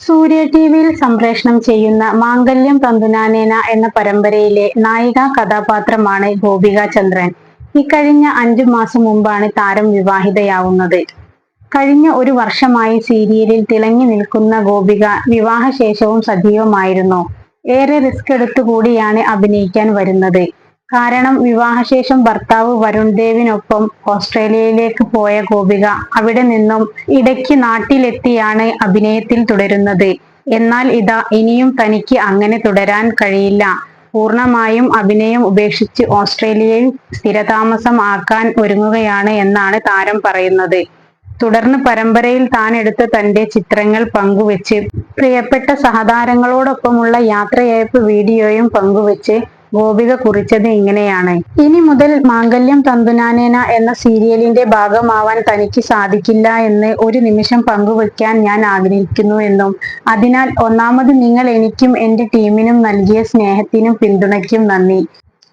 സൂര്യ ടിവിയിൽ സംപ്രേഷണം ചെയ്യുന്ന മാംഗല്യം തന്തുനാനേന എന്ന പരമ്പരയിലെ നായികാ കഥാപാത്രമാണ് ഗോപിക ചന്ദ്രൻ. ഇക്കഴിഞ്ഞ അഞ്ചു മാസം മുമ്പാണ് താരം വിവാഹിതയാവുന്നത്. കഴിഞ്ഞ ഒരു വർഷമായി സീരിയലിൽ തിളങ്ങി നിൽക്കുന്ന ഗോപിക വിവാഹശേഷവും സജീവമായിരുന്നു. ഏറെ റിസ്ക് എടുത്തുകൂടിയാണ് അഭിനയിക്കാൻ വരുന്നത്. കാരണം വിവാഹശേഷം ഭർത്താവ് വരുൺ ദേവിനൊപ്പം ഓസ്ട്രേലിയയിലേക്ക് പോയ ഗോപിക അവിടെ നിന്നും ഇടയ്ക്ക് നാട്ടിലെത്തിയാണ് അഭിനയത്തിൽ തുടരുന്നത്. എന്നാൽ ഇതാ ഇനിയും തനിക്ക് അങ്ങനെ തുടരാൻ കഴിയില്ല. പൂർണമായും അഭിനയം ഉപേക്ഷിച്ച് ഓസ്ട്രേലിയയിൽ സ്ഥിരതാമസം ആക്കാൻ ഒരുങ്ങുകയാണ് എന്നാണ് താരം പറയുന്നത്. തുടർന്ന് പരമ്പരയിൽ താൻ എടുത്ത തന്റെ ചിത്രങ്ങൾ പങ്കുവെച്ച് പ്രിയപ്പെട്ട സഹതാരങ്ങളോടൊപ്പമുള്ള യാത്രയയപ്പ് വീഡിയോയും പങ്കുവച്ച് ഗോപിക കുറിച്ചത് ഇങ്ങനെയാണ്. ഇനി മുതൽ മാംഗല്യം തന്തുനാനേന എന്ന സീരിയലിന്റെ ഭാഗമാവാൻ തനിക്ക് സാധിക്കില്ല എന്ന് ഒരു നിമിഷം പങ്കുവെക്കാൻ ഞാൻ ആഗ്രഹിക്കുന്നു എന്നും അതിനാൽ ഒന്നാമത് നിങ്ങൾ എനിക്കും എന്റെ ടീമിനും നൽകിയ സ്നേഹത്തിനും പിന്തുണയ്ക്കും നന്ദി.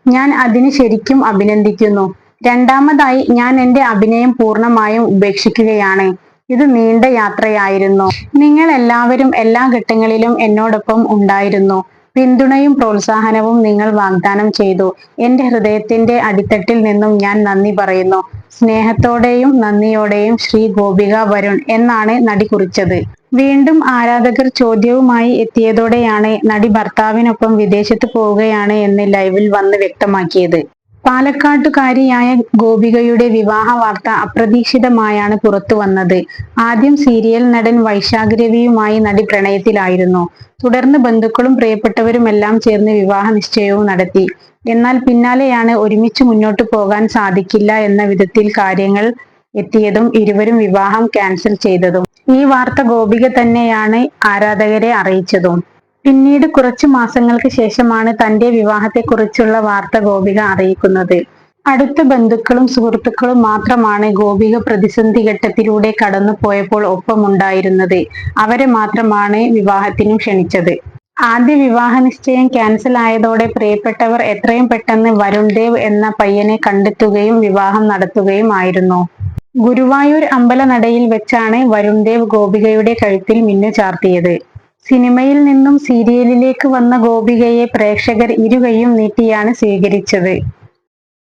ഞാൻ അതിന് ശരിക്കും അഭിനന്ദിക്കുന്നു. രണ്ടാമതായി ഞാൻ എന്റെ അഭിനയം പൂർണമായും ഉപേക്ഷിക്കുകയാണ്. ഇത് നീണ്ട യാത്രയായിരുന്നു. നിങ്ങൾ എല്ലാവരും എല്ലാ ഘട്ടങ്ങളിലും എന്നോടൊപ്പം ഉണ്ടായിരുന്നു. പിന്തുണയും പ്രോത്സാഹനവും നിങ്ങൾ വാഗ്ദാനം ചെയ്തു. എന്റെ ഹൃദയത്തിന്റെ അടിത്തട്ടിൽ നിന്നും ഞാൻ നന്ദി പറയുന്നു. സ്നേഹത്തോടെയും നന്ദിയോടെയും ശ്രീ ഗോപിക വരുൺ എന്നാണ് നടി കുറിച്ചത്. വീണ്ടും ആരാധകർ ചോദ്യവുമായി എത്തിയതോടെയാണ് നടി ഭർത്താവിനൊപ്പം വിദേശത്ത് പോവുകയാണ് എന്ന് ലൈവിൽ വന്ന് വ്യക്തമാക്കിയത്. പാലക്കാട്ടുകാരിയായ ഗോപികയുടെ വിവാഹ വാർത്ത അപ്രതീക്ഷിതമായാണ് പുറത്തു വന്നത്. ആദ്യം സീരിയൽ നടൻ വൈശാഖ് രവിയുമായി നടി പ്രണയത്തിലായിരുന്നു. തുടർന്ന് ബന്ധുക്കളും പ്രിയപ്പെട്ടവരുമെല്ലാം ചേർന്ന് വിവാഹ നിശ്ചയവും നടത്തി. എന്നാൽ പിന്നാലെയാണ് ഒരുമിച്ച് മുന്നോട്ട് പോകാൻ സാധിക്കില്ല എന്ന വിധത്തിൽ കാര്യങ്ങൾ എത്തിയതും ഇരുവരും വിവാഹം ക്യാൻസൽ ചെയ്തതും. ഈ വാർത്ത ഗോപിക തന്നെയാണ് ആരാധകരെ അറിയിച്ചതും. പിന്നീട് കുറച്ചു മാസങ്ങൾക്ക് ശേഷമാണ് തന്റെ വിവാഹത്തെക്കുറിച്ചുള്ള വാർത്ത ഗോപിക അറിയിക്കുന്നത്. അടുത്ത ബന്ധുക്കളും സുഹൃത്തുക്കളും മാത്രമാണ് ഗോപിക പ്രതിസന്ധി ഘട്ടത്തിലൂടെ കടന്നു പോയപ്പോൾ ഒപ്പമുണ്ടായിരുന്നത്. അവരെ മാത്രമാണ് വിവാഹത്തിനും ക്ഷണിച്ചത്. ആദ്യ വിവാഹ നിശ്ചയം ക്യാൻസൽ ആയതോടെ പ്രിയപ്പെട്ടവർ എത്രയും പെട്ടെന്ന് വരുൺ ദേവ് എന്ന പയ്യനെ കണ്ടെത്തുകയും വിവാഹം നടത്തുകയും ആയിരുന്നു. ഗുരുവായൂർ അമ്പലനടയിൽ വെച്ചാണ് വരുൺ ദേവ് ഗോപികയുടെ കഴുത്തിൽ മിന്നു ചാർത്തിയത്. സിനിമയിൽ നിന്നും സീരിയലിലേക്ക് വന്ന ഗോപികയെ പ്രേക്ഷകർ ഇരുകൈയും നീട്ടിയാണ് സ്വീകരിച്ചത്.